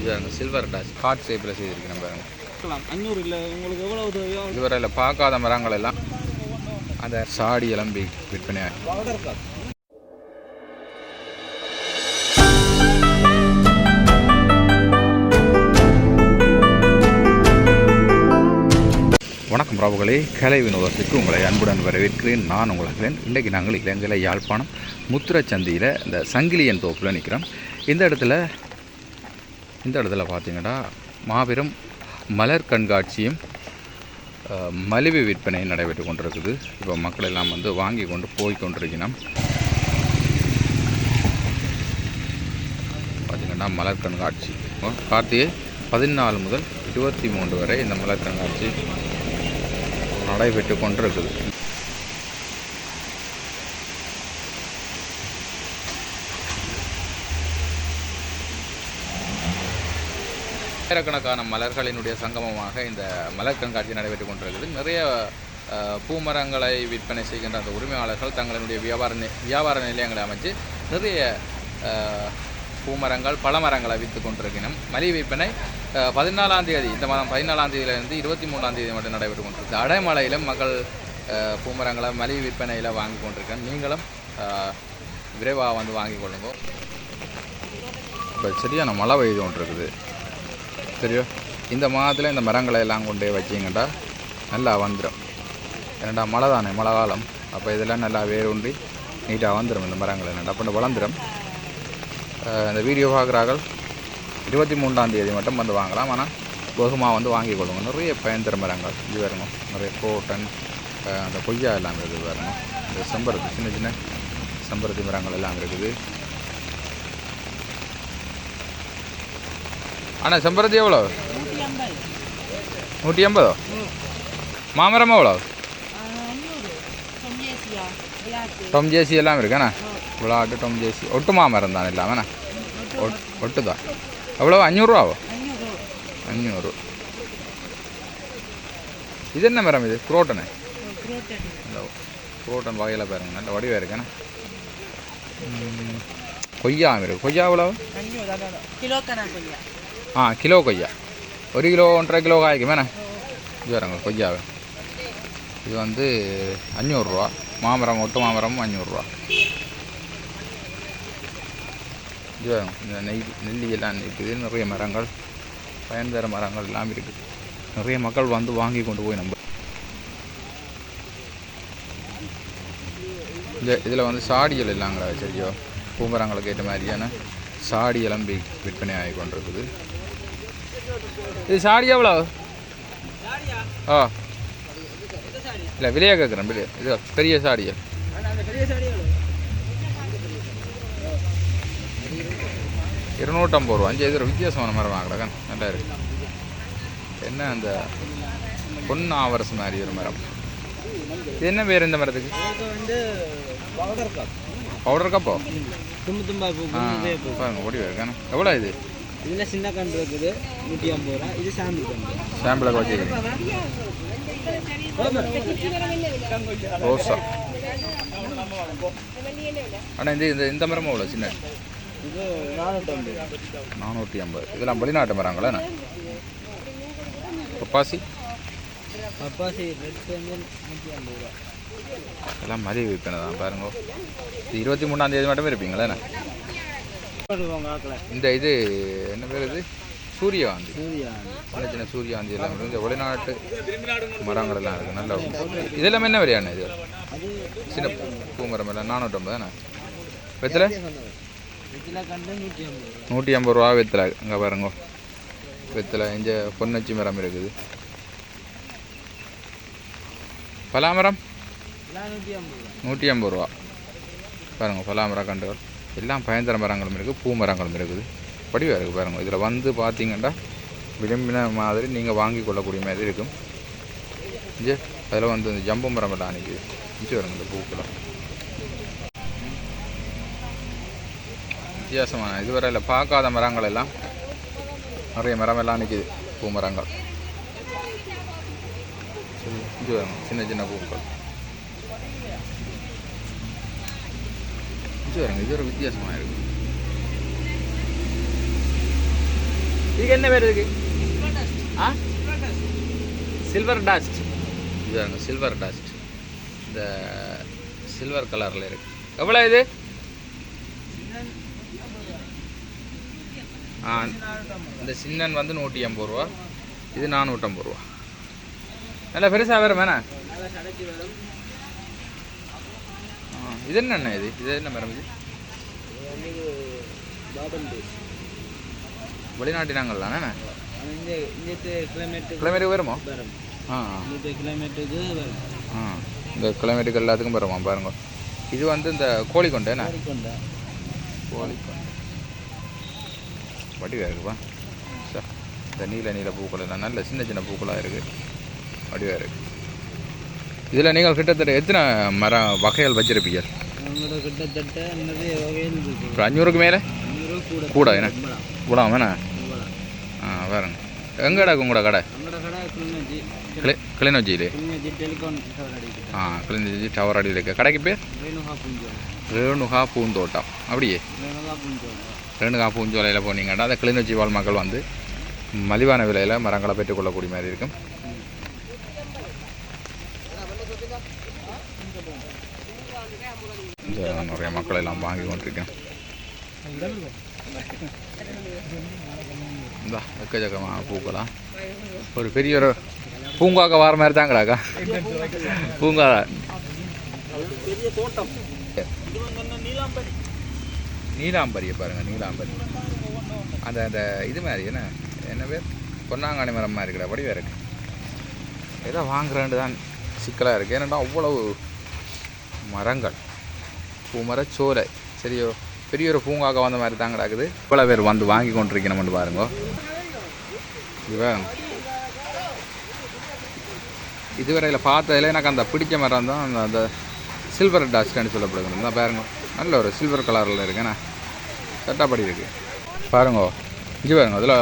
இது பாருங்க silver toss heart ஷேப்பில் பாருங்க. இருக்கலாம். அஞ்சூறு இல்லை. உங்களுக்கு எவ்வளவு தேவையோ இதுவரையில் பார்க்காத மரங்கள் எல்லாம் அந்த சாடி எல்லாம் விற்பனை வணக்கம் ராவுகளே கலை வினோதத்துக்கு உங்களை அன்புடன் வரவேற்கிறேன். நான் உங்களுக்கிறேன் இன்றைக்கு நாங்கள் இலங்கையில் யாழ்ப்பாணம் முத்திரச்சந்தியில் இந்த சங்கிலியன் தோப்பில் நிற்கிறோம் இந்த இடத்துல இந்த இடத்துல பார்த்தீங்கன்னா மாபெரும் மலர் கண்காட்சியும் மலிவு விற்பனையும் நடைபெற்று கொண்டிருக்குது. இப்போ மக்கள் எல்லாம் வந்து வாங்கி கொண்டு போய் கொண்டிருக்கணும். பார்த்தீங்கன்னா மலர் கண்காட்சி. கார்த்திகை பதினாலு முதல் இருபத்தி மூன்று வரை இந்த மலர் கண்காட்சி நடைபெற்று கொண்டிருக்குது. ஆயிரக்கணக்கான மலர்களினுடைய சங்கமமாக இந்த மலர் கண்காட்சி நடைபெற்று கொண்டிருக்கிறது. நிறைய பூமரங்களை விற்பனை செய்கின்ற அந்த உரிமையாளர்கள் தங்களுடைய வியாபார வியாபார நிலையங்களை அமைச்சு நிறைய பூமரங்கள் பழமரங்களை விற்று கொண்டிருக்கணும் மலிவு விற்பனை பதினாலாம் தேதி இந்த மாதம் பதினாலாம் தேதியிலிருந்து இருபத்தி மூணாம் தேதி மட்டும் நடைபெற்று கொண்டிருக்கு அடைமலையிலும் மக்கள் பூமரங்களை மலிவு விற்பனையில் வாங்கி கொண்டிருக்கேன் நீங்களும் விரைவாக வந்து வாங்கி கொள்ளுங்க. இப்போ சரியான மழை பெய்து கொண்டிருக்குது. சரியோ இந்த மாதத்தில் இந்த மரங்களை எல்லாம் கொண்டு போய் வச்சிங்கண்டா நல்லா வந்துடும் ஏன்னாடா மழை தானே மழை காலம். அப்போ இதெல்லாம் நல்லா வேரூன்றி நீட்டாக வந்துடும் இந்த மரங்கள் என்னடா அப்போ வளர்ந்துடும் இந்த வீடியோ பார்க்குறார்கள். இருபத்தி மூன்றாம் தேதி மட்டும் வந்து வாங்கலாம். ஆனால் பகுமாக வந்து வாங்கி கொள்ளுங்க. நிறைய பயந்தர மரங்கள். இது வருங்க நிறைய கோட்டன் அந்த கொய்யா எல்லாம் இருக்குது பாருங்க. இந்த செம்பருத்தி சின்ன சின்ன செம்பருத்தி மரங்கள் எல்லாம் இருக்குது. ஆனால் செம்பருத்தி எவ்வளோ? நூற்றி ஐம்பது? மாமரம் எவ்வளோ? டொம் ஜேசி எல்லாம் இருக்காண்ணா விளாட்டு டொம் ஜேசி. ஒட்டு மாமரம் தானே இல்லாமண்ணா ஒட் ஒட்டு தான் எவ்வளோ? அஞ்சூறுரூவாவோ அஞ்சூறு இது என்ன மரம் இது? குரோட்டனு குரோட்டன் வகையில் பாருங்க நல்ல வடிவாக இருக்கேண்ணா கொய்யா இருக்கு. கொய்யா எவ்வளோ? கிலோ இல்லையா ஆ கிலோ கொய்யா ஒரு கிலோ ஒன்றரை கிலோ காய்க்குமேண்ணே இது வரங்க கொய்யாவை இது வந்து அஞ்சூறுரூவா மாமரம் ஒட்டு மாமரம் அஞ்சூறுரூவா இது இந்த நெய் நெல்லியெல்லாம் இருக்குது நிறைய மரங்கள் பயன் தர மரங்கள் எல்லாம் இருக்குது நிறைய மக்கள் வந்து வாங்கி கொண்டு போய் நம்ம இந்த இதில் வந்து சாடிகள் இல்லாங்களா சரியோ பூமரங்களுக்கு ஏற்ற மாதிரியான சாடியெல்லாம் விற்பனை ஆகி கொண்டிருக்குது இது சாடி எவ்வளோ ஆ. இல்லை விலையாக கேட்குறேன் விலைய இது பெரிய சாடியா இருநூற்றம்பது ரூபா. அஞ்சு இது ஒரு வித்தியாசமான மரம் வாங்கலக்கா நல்லா இருக்கு. என்ன அந்த பொன் ஆவரசு மாதிரி ஒரு மரம்? என்ன பேர் இந்த மரத்துக்கு? பவுடர் கப் பவுடர் கப்போ தும்பு தும்பா பாருங்க ஓடி இருக்கானே எவ்வளோ இது? இதில் சின்ன கன்று இருக்குது. நூற்றி ஐம்பது ரூபா. இது சாம்பிள் கன்று. சாம்பிளுக்கு வச்சுக்கிறேன் ரோஸா ஆனால் இந்த இந்த இந்த மரமும் எவ்வளோ சின்ன. இது நானூற்றம்பது நானூற்றி ஐம்பது. இதெல்லாம் வெளிநாட்டு மரங்களா பப்பாசி? பப்பாசி ரெட் வந்து நூற்றி ஐம்பது ரூபா. எல்லாம் மதிய விற்பனை தான் பாருங்க. இருபத்தி மூணாம் தேதி மட்டும் இருப்பீங்களா இந்த இது என்ன பேர் இது? சூரியகாந்தி சூர்யா சின்ன சின்ன சூரியகாந்தி எல்லாம். இந்த வெளிநாட்டு மரங்கள் எல்லாம் இருக்குது நல்ல இதெல்லாம் என்ன விலையான இது? சின்ன பூமரம் எல்லாம் நானூற்றம்பது தானே? வெத்தலை? நூற்றி ஐம்பது ரூபா வெத்தலை இங்கே பாருங்க. வெத்தலை இங்கே பொன்னச்சி மரம் இருக்குது. பலாமரம்? நூற்றி ஐம்பது ரூபா. நூற்றி ஐம்பது ரூபா. பாருங்கள் பலாமரம் கண்டுகள். எல்லாம் பயந்தர மரங்களும் இருக்குது பூ மரங்களும் இருக்குது. படிவாக இருக்குது பாருங்கள் இதில் வந்து பார்த்தீங்கன்னா விரும்பின மாதிரி நீங்கள் வாங்கி கொள்ளக்கூடிய மாதிரி இருக்கும். இங்கே அதில் வந்து இந்த ஜம்பு மரம் எல்லாம் நிற்குது இஞ்சி வருங்க இந்த பூக்கெல்லாம் வித்தியாசமான. இதுவரையில் பார்க்காத மரங்கள் எல்லாம் நிறைய மரம் எல்லாம் நிற்கிது பூ மரங்கள். இஞ்சி வருங்க சின்ன சின்ன பூக்கள். இது வருங்க இது ஒரு வித்தியாசமாக இருக்கு இதுக்கு என்ன பேர் இருக்கு ஆ சில்வர் டாஸ்ட் இது சில்வர் டாஸ்ட் இந்த சில்வர் கலரில் இருக்கு எவ்வளோ இது ஆ இந்த சின்னன் வந்து நூற்றி ஐம்பது ரூபா இது நானூற்றம்பது ரூபா நல்லா பெருசாக வேறு வேணா நல்லா கடைச்சி வரும் ஆ, இது என்னண்ணா இது? இது என்ன மரம் இது? கிளைமேட்டுக்கு கிளைமேட்டுக்கு வருமோ? ஆ. இந்த ஆ கிளைமேட்டுக்கு எல்லாத்துக்கும் வருமா பாருங்க. இது வந்து இந்த கோழிக்கொண்டை என்ன? மாறிக்கொண்டா கோழிக்கொண்டை. வடிவாக இருக்குப்பா சா இந்த நீல நீல பூக்கள் நல்ல சின்ன சின்ன பூக்களாக இருக்குது வடிவாக இருக்கு. இதில் நீங்கள் கிட்டத்தட்ட எத்தனை மரம் வகைகள் வச்சிருப்பீங்க ஒரு அஞ்சூறுக்கு மேலே? கூட. என்ன? இவ்வளவு. கூட வேணா. ஆ பாருங்க எங்கடா உங்களோட கடை? கிளி கிளிநொச்சியிலே? ஆ கிளிநொச்சி டவர் அடியில் இருக்கு. கடைக்கு பேர்? ரேணுகா பூந்தோட்டம். அப்படியே? ரேணுகா பூஞ்சோலையில் போனீங்கன்னா அந்த கிளிநொச்சி வாழ் மக்கள் வந்து மலிவான விலையில் மரங்களை பெற்றுக்கொள்ளக்கூடிய மாதிரி இருக்கும். நிறைய மக்கள் எல்லாம் வாங்கி கொண்டிருக்கேன். இந்த எக்கச்சக்கமான பூக்களா ஒரு பெரிய ஒரு பூங்காக்க வார மாதிரி தாங்கடாக்கா பூங்கா. பெரிய தோட்டம் நீலாம்பரியை பாருங்க நீலாம்பரி. அந்த அந்த இது மாதிரி என்ன என்ன பேர்? பொன்னாங்கானி மரம் மாதிரி இருக்கிற வடிவாக இருக்கு. ஏதோ வாங்குறேன்னு தான் சிக்கலாக இருக்குது ஏன்னா அவ்வளவு மரங்கள். பூமரச்சோலை சரியோ பெரிய ஒரு பூங்காக்க வந்த மாதிரி தான் கிடக்குது இவ்வளோ பேர் வந்து வாங்கி கொண்டிருக்கணும்னு பாருங்க. இவன் இதுவரையில் பார்த்ததில் எனக்கு அந்த பிடிச்ச மரம் தான் அந்த அந்த சில்வர் டாஸ்ட்னு சொல்லப்படுகிறது. தான் பாருங்க. நல்ல ஒரு சில்வர் கலரில் இருக்குண்ணா சட்டாப்படி இருக்கு. பாருங்க. இங்கே பாருங்க அதில்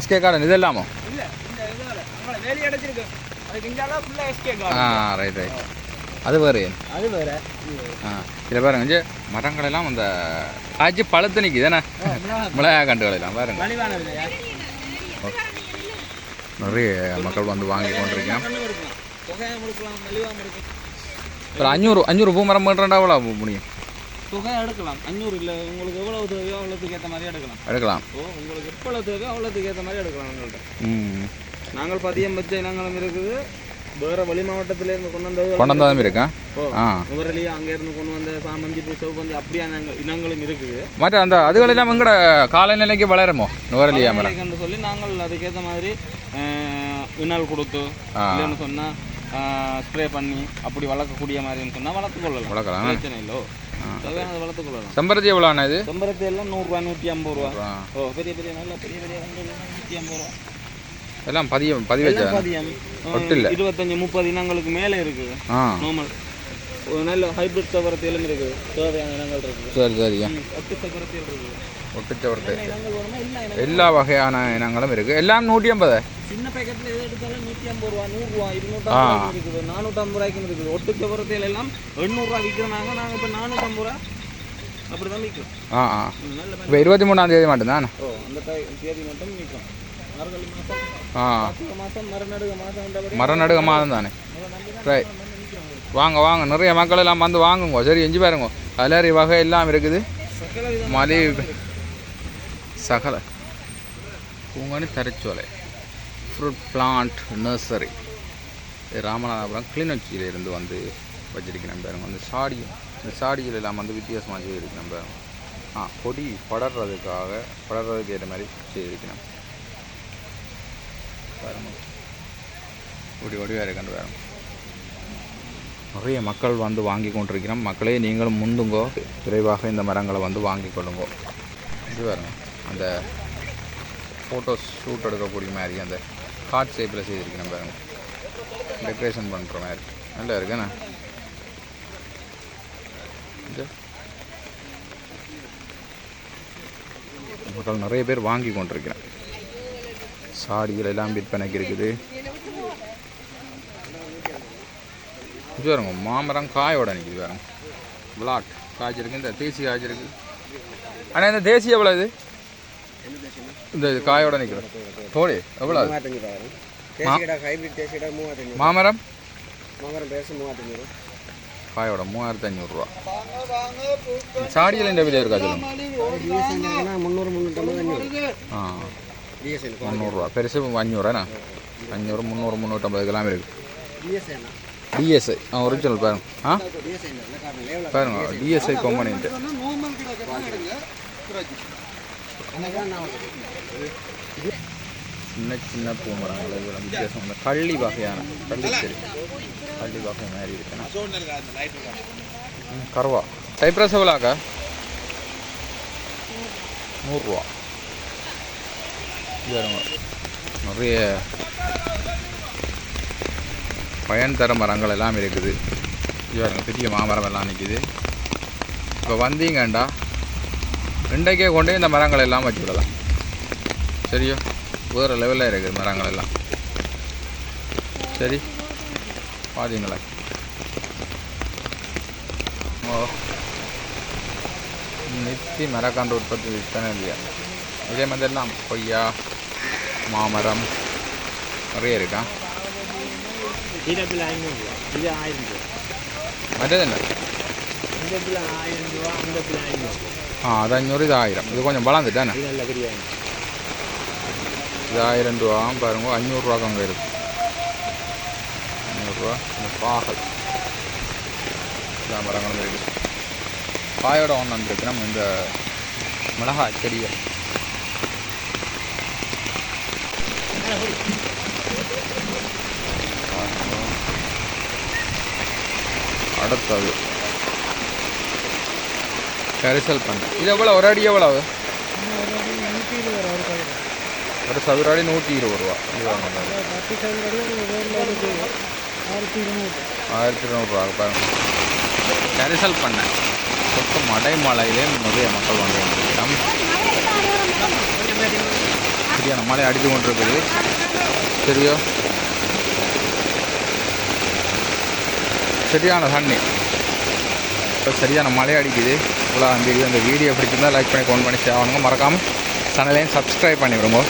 எஸ்கே கார்டன் இது இல்லாமோ இல்ல இந்த இதோட நம்மள வேலி அடைச்சிருக்கு. அதுக்கு இங்கால ஃபுல்லா எஸ்கே ஆ ரைட் ரைட் அது வேறு. அது வேற. ஆ இதில் பாருங்க இங்கே மரங்கள் எல்லாம் அந்த காய்ச்சி பழுத்து நிற்கிது தானே மிளகா கண்டுகள் எல்லாம் பாருங்க. நிறைய மக்கள் வந்து வாங்கி கொண்டிருக்கேன் ஒரு அஞ்சூறு அஞ்சூறு பூ மரம் பண்ணுறா எவ்வளோ முடியும். தொகையா எடுக்கலாம். அஞ்சூறு இல்ல உங்களுக்கு எவ்வளவு தேவையோ அவ்வளோத்துக்கு ஏற்ற மாதிரி எடுக்கலாம். எடுக்கலாம். ஓ உங்களுக்கு எவ்வளவு தேவையோ அவ்வளோத்துக்கு ஏற்ற மாதிரி எடுக்கலாம் உங்கள்கிட்ட ம். நாங்கள் பதியம் பச்சை இனங்களும் இருக்குது. வேற வெளி மாவட்டத்துல இருந்து கொண்டு வந்தது கொண்டு வந்தாலும் இருக்கா? ஆ. நுவரெலியா அங்க இருந்து கொண்டு வந்த சாமந்தி பூ சிவப்பந்தி அப்படியான இனங்களும் இருக்குது. மற்ற அந்த அதுகள் எல்லாம் எங்கட காலநிலைக்கு வளருமோ? நுவரலியா பழங்களுக்கு சொல்லி நாங்கள் அதுக்கேற்ற மாதிரி இணல் கொடுத்து. இல்லைன்னு சொன்னா ஸ்ப்ரே பண்ணி அப்படி வளர்க்கக்கூடிய மாதிரின்னு சொன்னா வளர்த்து கொள்ளலாம். வளர்க்கலாம். பிரச்சனை இல்லோ. வளர்த்து கொள்ளலாம். செம்பருத்தி எவ்வளோ இது? செம்பருத்தி எல்லாம் நூறுரூவா நூற்றி ஐம்பது ரூபா. ஓ பெரிய பெரிய நல்ல பெரிய பெரிய நூற்றி ஐம்பது ரூபா. எல்லாம் பதியம் பதிவு பதியம். ஒட்டு இல்ல. இருபத்தஞ்சு முப்பது இனங்களுக்கு மேலே இருக்குது ஆ. நார்மல் ஒரு நல்ல ஹைபிரிட் சவரத்தி எல்லாம் இருக்குது தேவையான இனங்கள் இருக்குது சரி சரியா ஒட்டு சக்கரத்தியல் இருக்குது எல்லா வகையான இனங்களும் இருக்கு. எல்லாம் நூற்றி ஐம்பது. சின்ன பேக்கெட்ல எது எடுத்தாலும் நூற்றி ஐம்பது ரூபா நூறுரூவா இருநூற்றம்பது இருக்குது. நானூற்றம்பது ரூபாய்க்கு இருக்குது. ஒட்டு சவரத்தியல் எல்லாம் எண்ணூறுரூவா விற்கிறாங்க நாங்கள் இப்போ நானூற்றம்பது ரூபா அப்படி தான் விற்கிறோம். ஆ ஆ. ம், நல்ல இப்போ இருபத்தி மூணாம் தேதி மட்டும்தான்? ஓ அந்த தேதி மட்டும் ஆ மரநடுக மாதம் தானே ரைட் வாங்க வாங்க நிறைய மக்கள் எல்லாம் வந்து வாங்குங்க சரி எஞ்சி பாருங்க அலரி வகை எல்லாம் இருக்குது சகல மலி சகல பூங்கனி தரைச்சோலை ஃப்ரூட் பிளான்ட் நர்சரி ராமநாதபுரம் கிளிநொச்சியில இருந்து வந்து வச்சிருக்கிறேன் பாருங்க வந்து சாடி இந்த சாடிகள் எல்லாம் வந்து வித்தியாசமாக செய்திருக்கிறேன் பாருங்க ஆ கொடி படர்றதுக்காக படர்றதுக்கு ஏற்ற மாதிரி பாருங்க கொடி வடிவாக இருக்கண்டு பாருங்க நிறைய மக்கள் வந்து வாங்கி கொண்டிருக்கிறோம். மக்களே நீங்களும் முந்துங்கோ. விரைவாக இந்த மரங்களை வந்து வாங்கி கொள்ளுங்கோ. இது பாருங்க அந்த ஃபோட்டோஸ் ஷூட் எடுக்கக்கூடிய மாதிரி அந்த ஹார்ட் ஷேப்பில் செய்திருக்கிறேன் பாருங்க டெக்கரேஷன் பண்ணுற மாதிரி. நல்லா இருக்குண்ணா. மக்கள் நிறைய பேர் வாங்கி கொண்டிருக்கிறேன் சாடிகள் எல்லாம் விற்பனைக்கு இருக்குது இது பாருங்க மாமரம் காயோட நிற்கிது பாருங்க. பிளாட் காய்ச்சிருக்கு இந்த தேசி காய்ச்சிருக்கு ஆனால் இந்த தேசி எவ்வளோ இது? இந்த இது காயோட நிற்கிறேன் தோழி எவ்வளோ மாமரம்? மாமரம் பேசு ரூபா காயோட மூவாயிரத்தி அஞ்சூறுரூவா சாடியில் இந்த விலை இருக்கா சொல்லுங்க? ஆ. முந்நூறுரூவா பெருசு அஞ்சூறுவாண்ணா? அஞ்சூறு முந்நூறு முந்நூற்றம்பது கிலோ இருக்குது டிஎஸ்ஐ ஆ? ஒரிஜினல் பாருங்க. ஆ? பாருங்க டிஎஸ்ஐ கம்பெனின்ட்டு சின்ன சின்ன பூமரங்கள் இதெல்லாம் வித்தியாசம் இந்த கள்ளி வகையான கள்ளி சரி கள்ளி வகை மாதிரி இருக்குண்ணா கருவா. டைப்ரஸ் எவ்வளோக்கா நூறுரூவா இது நிறைய பயன் தர மரங்கள் எல்லாம் இருக்குது. இது பாருங்க பெரிய மாமரம் எல்லாம் நிற்கிது இப்போ வந்தீங்கண்டா ரெண்டைக்கே கொண்டே இந்த மரங்கள் எல்லாம் வச்சு விடலாம். சரியோ? வேறு லெவலில் இருக்குது மரங்கள் எல்லாம். சரி பார்த்தீங்களா ஓ. நித்தி மரக்காண்டு உற்பத்தி விற்பனை இல்லையா? இதே மாதிரி எல்லாம் கொய்யா மாமரம் நிறைய இருக்கா இது ஆயிரம் மற்றது என்ன ஆ அது அஞ்சூறு இது ஆயிரம் இது கொஞ்சம் வளர்ந்துட்டானே இது ஆயிரம் ரூபா பாருங்க அஞ்சூறுரூவா அங்கே இருக்கு அஞ்சூறுரூவா இந்த பாகல் மரங்களும் இருக்கு பாயோட ஒன்று வந்துருக்கு நம்ம இந்த மிளகாய் செடியை பாருங்க. அடுத்தது. கரிசல் பண்ண இது எவ்வளோ ஒரு அடி எவ்வளவு? ஒரு சதுர அடி நூற்றி இருபது ரூபா. ஆயிரத்தி இருநூறுவா பாருங்க. கரிசல் பண்ண. சொத்து மடைமலையிலே நிறைய மக்கள் வந்து சரியான மழை அடித்து கொண்டிருக்குது. சரியோ? சரியான தண்ணி. இப்போ சரியான மழை அடிக்குது. இவ்வளோ அந்த வீடியோ அந்த வீடியோ பிடிச்சிருந்தா லைக் பண்ணி ஃபோன் பண்ணி ஆகணுங்க மறக்காமல் சேனலையும் சப்ஸ்கிரைப் பண்ணி விடுங்க.